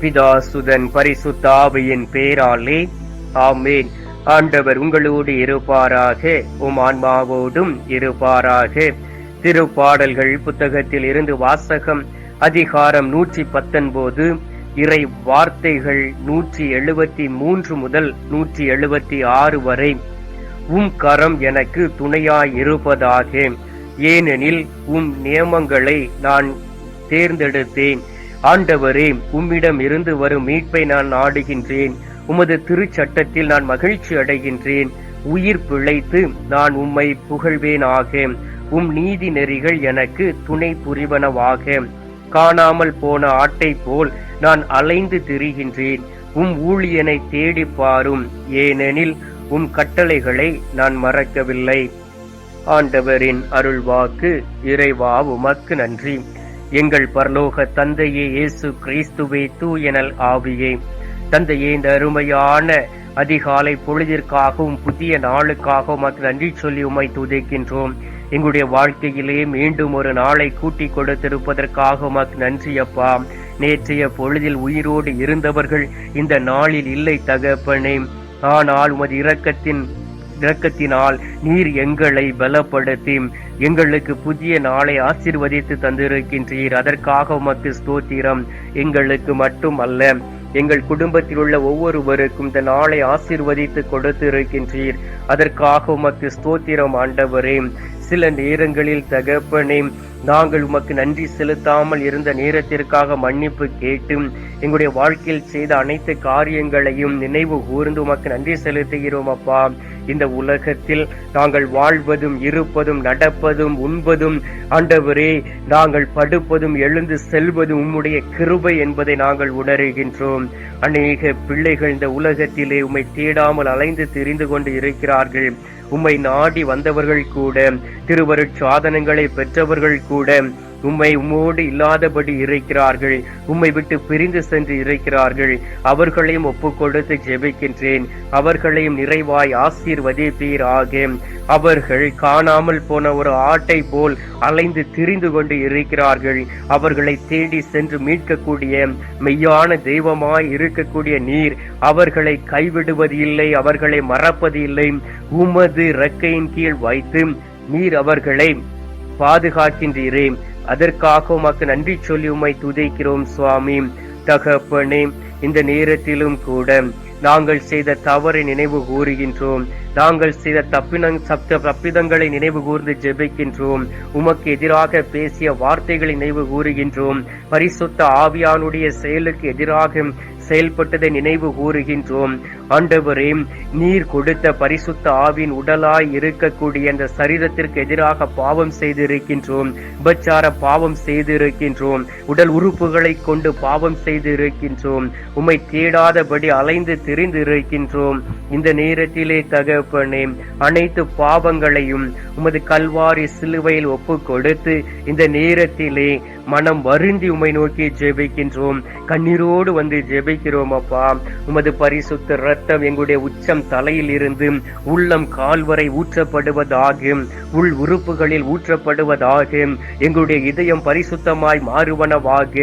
பிதாசுதன் பரிசுத்தாவியின் பேராலே ஆமேன். ஆண்டவர் உங்களோடு இருப்பாராக உம் ஆன்மாவோடும் இருப்பாராக. திருப்பாடல்கள் புத்தகத்தில் இருந்து வாசகம் அதிகாரம் நூற்றி பத்தொன்பது இறை வார்த்தைகள் நூற்றி எழுபத்தி மூன்று முதல் நூற்றி எழுபத்தி ஆறு வரை. உம் கரம் எனக்கு துணையாய் இருப்பதாக ஏனெனில் உம் நியமங்களை நான் தேர்ந்தெடுத்தேன். ஆண்டவரே உம்மிடம் இருந்து வரும் மீட்பை நான் நாடுகின்றேன். உமது திருச்சட்டத்தில் நான் மகிழ்ச்சி அடைகின்றேன். உயிர் பிழைத்து நான் உம்மை புகழ்வேன் ஆக உம் நீதி நெறிகள் எனக்கு துணை புரிவனவாக. காணாமல் போன ஆட்டை போல் நான் அலைந்து திரிகின்றேன். உம் ஊழியனை தேடி பாரும் ஏனெனில் உம் கட்டளைகளை நான் மறக்கவில்லை. ஆண்டவரின் அருள்வாக்கு இறைவா உமக்கு நன்றி. எங்கள் பரலோக தந்தையே இயேசு கிறிஸ்துவே தூயனல் ஆவியே. தந்தையே இந்த அருமையான அதிகாலை பொழுதிற்காகவும் புதிய நாளுக்காகவும் மக்கள் நன்றி சொல்லி உமை துதைக்கின்றோம். எங்களுடைய வாழ்க்கையிலே மீண்டும் ஒரு நாளை கூட்டி கொடுத்திருப்பதற்காக உமக்கு நன்றி அப்பா. நேற்றைய பொழுதில் உயிரோடு இருந்தவர்கள் இந்த நாளில் இல்லை தகப்பனே. ஆனால் உமது இரக்கத்தின் இரக்கத்தினால் நீர் எங்களை பலப்படுத்தி எங்களுக்கு புதிய நாளை ஆசீர்வதித்து தந்திருக்கின்றீர். அதற்காக உமக்கு ஸ்தோத்திரம். எங்களுக்கு மட்டும் அல்ல எங்கள் குடும்பத்தில் உள்ள ஒவ்வொருவருக்கும் இந்த நாளை ஆசீர்வதித்து கொடுத்திருக்கின்றீர். அதற்காக உமக்கு ஸ்தோத்திரம் ஆண்டவரே. சில நேரங்களில் தகப்பனே நாங்கள் உமக்கு நன்றி செலுத்தாமல் இருந்த நேரத்திற்காக மன்னிப்பு கேட்டும் எங்களுடைய வாழ்க்கையில் செய்த அனைத்து காரியங்களையும் நினைவு கூர்ந்து உமக்கு நன்றி செலுத்துகிறோம் அப்பா. இந்த உலகத்தில் நாங்கள் வாழ்வதும் இருப்பதும் நடப்பதும் உண்பதும் ஆண்டவரே நாங்கள் படுப்பதும் எழுந்து செல்வதும் உம்முடைய கிருபை என்பதை நாங்கள் உணர்கின்றோம். அநேக பிள்ளைகள் இந்த உலகத்திலே உம்மை தேடாமல் அலைந்து திரிந்து கொண்டு இருக்கிறார்கள். உம்மை நாடி வந்தவர்கள் கூட திருவருட்சாதனங்களை பெற்றவர்கள் கூட உம்மை உம்மோடு இல்லாதபடி இருக்கிறார்கள். உம்மை விட்டு பிரிந்து சென்று இருக்கிறார்கள். அவர்களையும் ஒப்பு கொடுத்து ஜெபிக்கின்றேன். அவர்களையும் நிறைவாய் ஆசீர்வதிப்பீராக அவர்கள் காணாமல் போன ஒரு ஆட்டை போல் அலைந்து திரிந்து கொண்டு இருக்கிறார்கள். அவர்களை தேடி சென்று மீட்கக்கூடிய மெய்யான தெய்வமாய் இருக்கக்கூடிய நீர் அவர்களை கைவிடுவது இல்லை அவர்களை மறப்பது இல்லை. உமது ரெக்கையின் கீழ் வைத்து நீர் அவர்களை பாதுகாக்கின்றீரே. அதற்காக உமக்கு நன்றி சொல்லி உமை துதைக்கிறோம் சுவாமி. தகப்பனே இந்த நேரத்திலும் கூட நாங்கள் செய்த தவறை நினைவு கூறுகின்றோம். நாங்கள் செய்த தப்பினங் சப்த தப்பிதங்களை நினைவு கூர்ந்து ஜெபிக்கின்றோம். உமக்கு எதிராக பேசிய வார்த்தைகளை நினைவு கூறுகின்றோம். பரிசுத்த ஆவியானுடைய செயலுக்கு எதிராக செயல்பட்டதை நினைவு கூறுகின்றோம். ஆண்டவரே நீர் கொடுத்த பரிசுத்த ஆவின் உடலாய் இருக்கக்கூடிய அந்த சரீரத்திற்கு எதிராக பாவம் செய்திருக்கின்றோம். உபச்சார பாவம் செய்திருக்கின்றோம். உடல் உறுப்புகளை கொண்டு பாவம் செய்திருக்கின்றோம். உம்மை தேடாதபடி அலைந்து தெரிந்து இருக்கின்றோம் இந்த நேரத்திலே தக தகப்பனே அனைத்து பாவங்களையும் உமது கல்வாரி சிலுவையில் ஒப்பு கொடுத்து இந்த நேரத்திலே மனம் வருந்தி உமை நோக்கி ஜெபிக்கின்றோம். கண்ணீரோடு வந்து ஜெபிக்கிறோம் அப்பா. உமது பரிசுத்த ரத்தம் எங்களுடைய உச்சம் தலையில் இருந்து உள்ளம் கால்வரை ஊற்றப்படுவதாக உள் உறுப்புகளில் ஊற்றப்படுவதாக எங்களுடைய இதயம் பரிசுத்தமாய் மாறுவனவாக.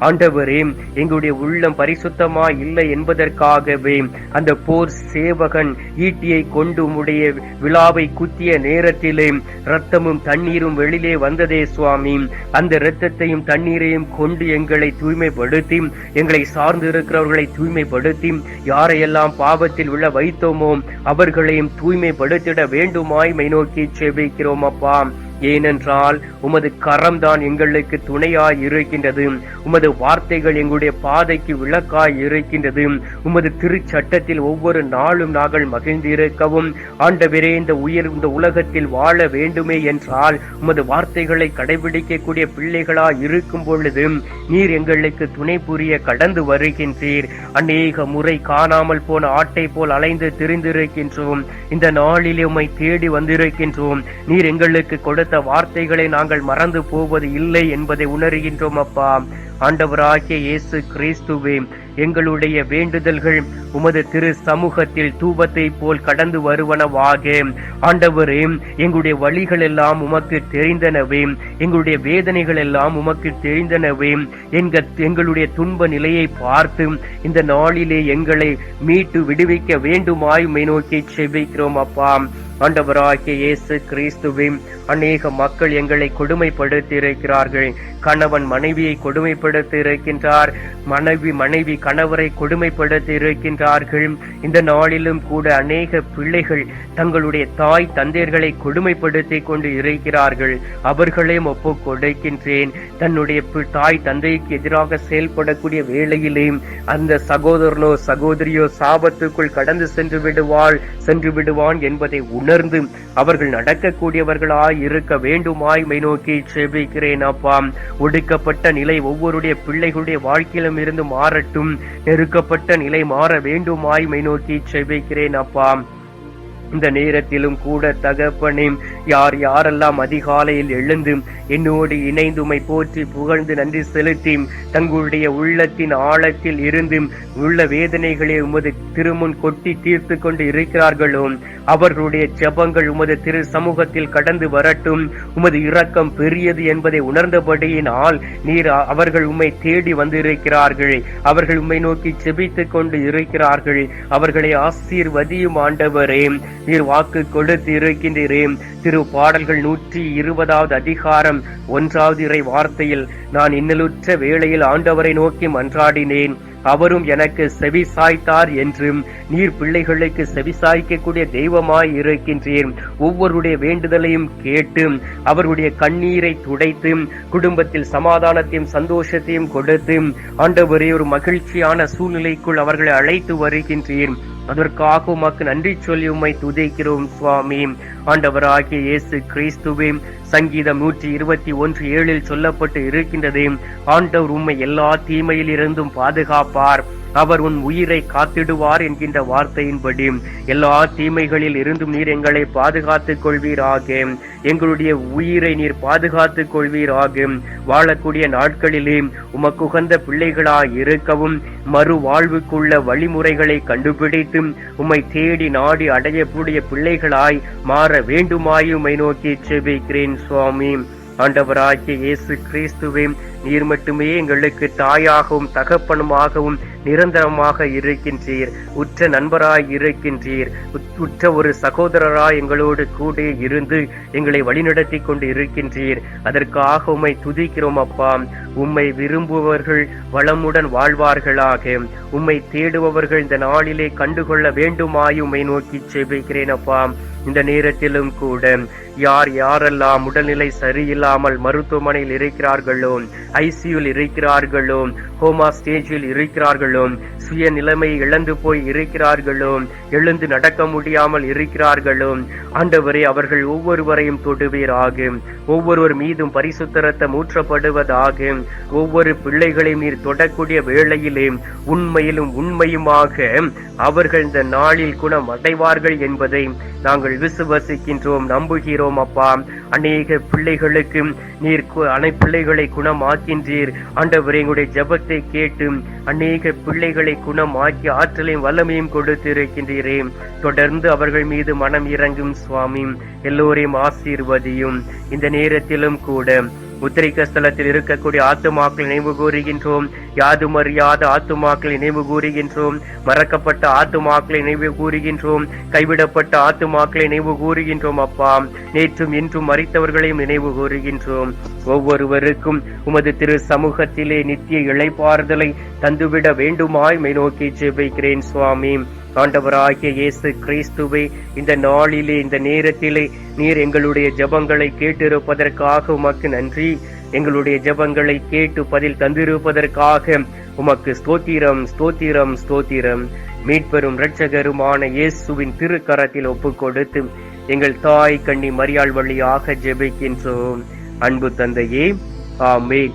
ஆண்டவரே எங்களுடைய உள்ளம் பரிசுத்தமாய் இல்லை என்பதற்காகவே அந்த போர் சேவகன் ஈட்டியை கொண்டு உம்முடைய விழாவை குத்திய நேரத்திலே ரத்தமும் தண்ணீரும் வெளியிலே வந்ததே சுவாமி. அந்த இரத்தத்தையும் தண்ணீரையும் கொண்டு எங்களை தூய்மைப்படுத்தி எங்களை சார்ந்து இருக்கிறவர்களை தூய்மைப்படுத்தி யாரையெல்லாம் பாவத்தில் விழ வைத்தோமோ அவர்களையும் தூய்மைப்படுத்திட வேண்டுமாய் மை நோக்கி செபிக்கிறோம் அப்பா. ஏனென்றால் உமது கரம்தான் எங்களுக்கு துணையாய் இருக்கின்றது. உமது வார்த்தைகள் எங்களுடைய பாதைக்கு விளக்காய் இருக்கின்றது. உமது திருச்சட்டத்தில் ஒவ்வொரு நாளும் நாங்கள் மகிழ்ந்திருக்கவும் ஆண்டவரே இந்த உயிர் இந்த உலகத்தில் வாழ வேண்டுமே என்றால் உமது வார்த்தைகளை கடைபிடிக்கக்கூடிய பிள்ளைகளாய் இருக்கும் பொழுது நீர் எங்களுக்கு துணை புரிய கடந்து வருகின்றீர். அநேக முறை காணாமல் போன ஆட்டை போல் அலைந்து திரிந்திருக்கின்றோம். இந்த நாளிலே உம்மை தேடி வந்திருக்கின்றோம். நீர் எங்களுக்கு கொடுத்த வார்த்தைகளை நாங்கள் மறந்து போவது இல்லை என்பதை உணர்கின்றோம் அப்பா. ஆண்டவராகிய இயேசு கிறிஸ்துவே எங்களுடைய வேண்டுதல்கள் உமது திரு சமூகத்தில் தூபத்தை போல் கடந்து வருவனவாக. ஆண்டவரே எங்களுடைய வழிகள் எல்லாம் உமக்கு தெரிந்தனவே எங்களுடைய வேதனைகள் எல்லாம் உமக்கு தெரிந்தனவே எங்க எங்களுடைய துன்ப நிலையை பார்த்து இந்த நாளிலே எங்களை மீட்டு விடுவிக்க வேண்டுமாய் மை நோக்கி செபிக்கிறோம் அப்பா. ஆண்டவராகிய இயேசு கிறிஸ்துவின் அநேக மக்கள் எங்களை கொடுமைப்படுத்தி இருக்கிறார்கள் கணவன் மனைவியை கொடுமைப்படுத்தி இருக்கின்றார் மனைவி மனைவி கணவரை கொடுமைப்படுத்தி இருக்கின்றார்கள் இந்த நாளிலும் கூட அநேக பிள்ளைகள் தங்களுடைய தாய் தந்தையர்களை கொடுமைப்படுத்தி கொண்டு இருக்கிறார்கள். அவர்களையும் ஒப்பு கொடுக்கின்றேன். தன்னுடைய பி- தாய் தந்தைக்கு எதிராக செயல்படக்கூடிய வேளையிலே அந்த சகோதரனோ சகோதரியோ சாபத்துக்குள் கடந்து சென்று விடுவாள் சென்று விடுவான் என்பதை உண் உணர்ந்து அவர்கள் நடக்கக்கூடியவர்களாய் இருக்க வேண்டுமாய் மை நோக்கி செபிக்கிறேன் அப்பா. ஒடுக்கப்பட்ட நிலை ஒவ்வொருடைய பிள்ளைகளுடைய வாழ்க்கையிலும் இருந்து மாறட்டும். நெருக்கப்பட்ட நிலை மாற வேண்டுமாய் மை நோக்கி செபிக்கிறேன் அப்பா. இந்த நேரத்திலும் கூட தகப்பனே யார் யாரெல்லாம் அதிகாலையில் எழுந்து என்னோடு இணைந்து போற்றி புகழ்ந்து நன்றி செலுத்தி தங்களுடைய உள்ளத்தின் ஆழத்தில் இருந்து உள்ள வேதனைகளை உமது திருமுன் கொட்டி தீர்த்து கொண்டு இருக்கிறார்களோ அவர்களுடைய ஜபங்கள் உமது திரு சமூகத்தில் கடந்து வரட்டும். உமது இரக்கம் பெரியது என்பதை உணர்ந்தபடியினால் நீர் அவர்கள் உம்மை தேடி வந்திருக்கிறார்கள். அவர்கள் உம்மை நோக்கி செபித்துக் கொண்டு இருக்கிறார்கள். அவர்களை ஆசீர்வதியும் ஆண்டவரே. நீர் வாக்கு கொடுத்து இருக்கின்றீரே திரு பாடல்கள் நூற்றி இருபதாவது அதிகாரம் ஒன்றாவது இறை வார்த்தையில் நான் இன்னலுற்ற வேளையில் ஆண்டவரை நோக்கி மன்றாடினேன். அவரும் எனக்கு செவி சாய்த்தார் என்றும் நீர் பிள்ளைகளுக்கு செவி சாய்க்கக்கூடிய தெய்வமாய் இருக்கின்றீர் ஒவ்வொருடைய வேண்டுதலையும் கேட்டு அவருடைய கண்ணீரை துடைத்து குடும்பத்தில் சமாதானத்தையும் சந்தோஷத்தையும் கொடுத்து ஆண்டவரே ஒரு மகிழ்ச்சியான சூழ்நிலைக்குள் அவர்களை அழைத்து வருகின்றீர் அதற்காக உமக்கு நன்றி சொல்லி உம்மை துதிக்கிறோம் சுவாமி. ஆண்டவராகிய இயேசு கிறிஸ்துவே சங்கீதம் நூற்றி இருபத்தி ஒன்று ஏழில் சொல்லப்பட்டு இருக்கின்றது. ஆண்டவர் உம்மை எல்லா தீமையில் இருந்தும் பாதுகாப்பார். அவர் உன் உயிரை காத்திடுவார் என்கின்ற வார்த்தையின்படி எல்லா தீமைகளில் இருந்தும் நீர் எங்களை பாதுகாத்துக் கொள்வீராக. எங்களுடைய உயிரை நீர் பாதுகாத்துக் கொள்வீராக. வாழக்கூடிய நாட்களிலே உமக்குகந்த பிள்ளைகளாய் இருக்கவும் மறு வாழ்வுக்குள்ள வழிமுறைகளை கண்டுபிடித்து உம்மை தேடி நாடி அடையக்கூடிய பிள்ளைகளாய் மாற வேண்டுமாயுமை நோக்கி செபிக்கிறேன் சுவாமி. ஆண்டவராகிய இயேசு கிறிஸ்துவே நீர் மட்டுமே எங்களுக்கு தாயாகவும் தகப்பனுமாகவும் நிரந்தரமாக இருக்கின்றீர். உற்ற நண்பராய் இருக்கின்றீர். உற்ற ஒரு சகோதரராய் எங்களோடு கூட இருந்து எங்களை வழிநடத்தி கொண்டு இருக்கின்றீர். அதற்காக உம்மை துதிக்கிறோம் அப்பா. உம்மை விரும்புபவர்கள் வளமுடன் வாழ்வார்களாக. உம்மை தேடுபவர்கள் இந்த நாளிலே கண்டுகொள்ள வேண்டுமாய் உம்மை நோக்கி செபிக்கிறேன் அப்பா. இந்த நேரத்திலும் கூட யார் யாரெல்லாம் உடல்நிலை சரியில்லாமல் மருத்துவமனையில் இருக்கிறார்களோ ஐசியூவில் இருக்கிறார்களோ ஹோமா ஸ்டேஜில் இருக்கிறார்களோ சுய நிலைமை இழந்து போய் இருக்கிறார்களோ எழுந்து நடக்க முடியாமல் இருக்கிறார்களோ ஆண்டவரே அவர்கள் ஒவ்வொருவரையும் தொடுவீராக. ஒவ்வொருவர் மீதும் பரிசுத்தரத்தை மூற்றப்படுவதாகும் ஒவ்வொரு பிள்ளைகளையும் நீர் தொடக்கூடிய வேளையிலே உண்மையிலும் உண்மையுமாக அவர்கள் இந்த நாளில் குணம் அடைவார்கள் என்பதை நாங்கள் விசுவசிக்கின்றோம் நம்புகிறோம். அப்பா. அநேக பிள்ளைகளுக்கு நீர் அனை பிள்ளைகளை குணமாக்கின்றீர். ஆண்டவரே எங்களுடைய ஜெபத்தை கேட்டு அநேக பிள்ளைகளை குணமாக்கி ஆற்றலையும் வல்லமையும் கொடுத்திருக்கின்றீரே. தொடர்ந்து அவர்கள் மீது மனம் இறங்கும் சுவாமி. எல்லோரையும் ஆசீர்வதியும். இந்த நேரத்திலும் கூட உத்திரிக்க ஸ்தலத்தில் இருக்கக்கூடிய ஆத்துமாக்களை நினைவு கூறுகின்றோம். யாதும் அறியாத ஆத்துமாக்களை நினைவு கூறுகின்றோம். மறக்கப்பட்ட ஆத்துமாக்களை நினைவு கூறுகின்றோம். கைவிடப்பட்ட ஆத்துமாக்களை நினைவு கூறுகின்றோம் அப்பா. நேற்றும் இன்றும் மறித்தவர்களையும் நினைவு கூறுகின்றோம். ஒவ்வொருவருக்கும் உமது திரு சமூகத்திலே நித்திய இழைப்பாறுதலை தந்துவிட வேண்டுமாய் மை நோக்கி ஜெபிக்கிறேன் சுவாமி. ஆண்டவராகிய இயேசு கிறிஸ்துவை இந்த நாளிலே இந்த நேரத்திலே நீர் எங்களுடைய ஜெபங்களை கேட்டிருப்பதற்காக உமக்கு நன்றி. எங்களுடைய ஜபங்களை கேட்டு பதில் தந்திருப்பதற்காக உமக்கு ஸ்தோத்திரம் ஸ்தோத்திரம் ஸ்தோத்திரம். மீட்பெரும் இரட்சகருமான இயேசுவின் திருக்கரத்தில் ஒப்பு கொடுத்து எங்கள் தாய் கண்ணி மரியாள் வழியாக ஜெபிக்கின்றோம். அன்பு தந்தையே ஆமேன்.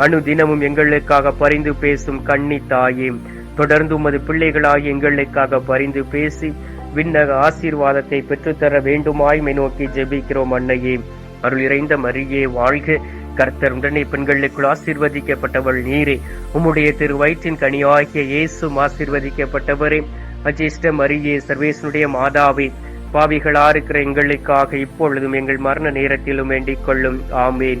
அணு தினமும் எங்களுக்காக பரிந்து பேசும் கண்ணி தாயே தொடர்ந்து உமது பிள்ளைகளாய் எங்களுக்காக பரிந்து பேசி விண்ணக ஆசீர்வாதத்தை பெற்றுத்தர வேண்டுமாய்மை நோக்கி ஜெபிக்கிறோம் அன்னையே. அருள் இறைந்த மரியே வாழ்க! கர்த்தர் உடனே பெண்களுக்குள் ஆசீர்வதிக்கப்பட்டவள் நீரே. உம்முடைய திரு வயிற்றின் கனியாகிய இயேசும் ஆசீர்வதிக்கப்பட்டவரே. அஜிஷ்ட மரியே சர்வேசனுடைய மாதாவே பாவிகளா இருக்கிற எங்களுக்காக இப்பொழுதும் எங்கள் மரண நேரத்திலும் வேண்டிக் கொள்ளும். ஆமேன்.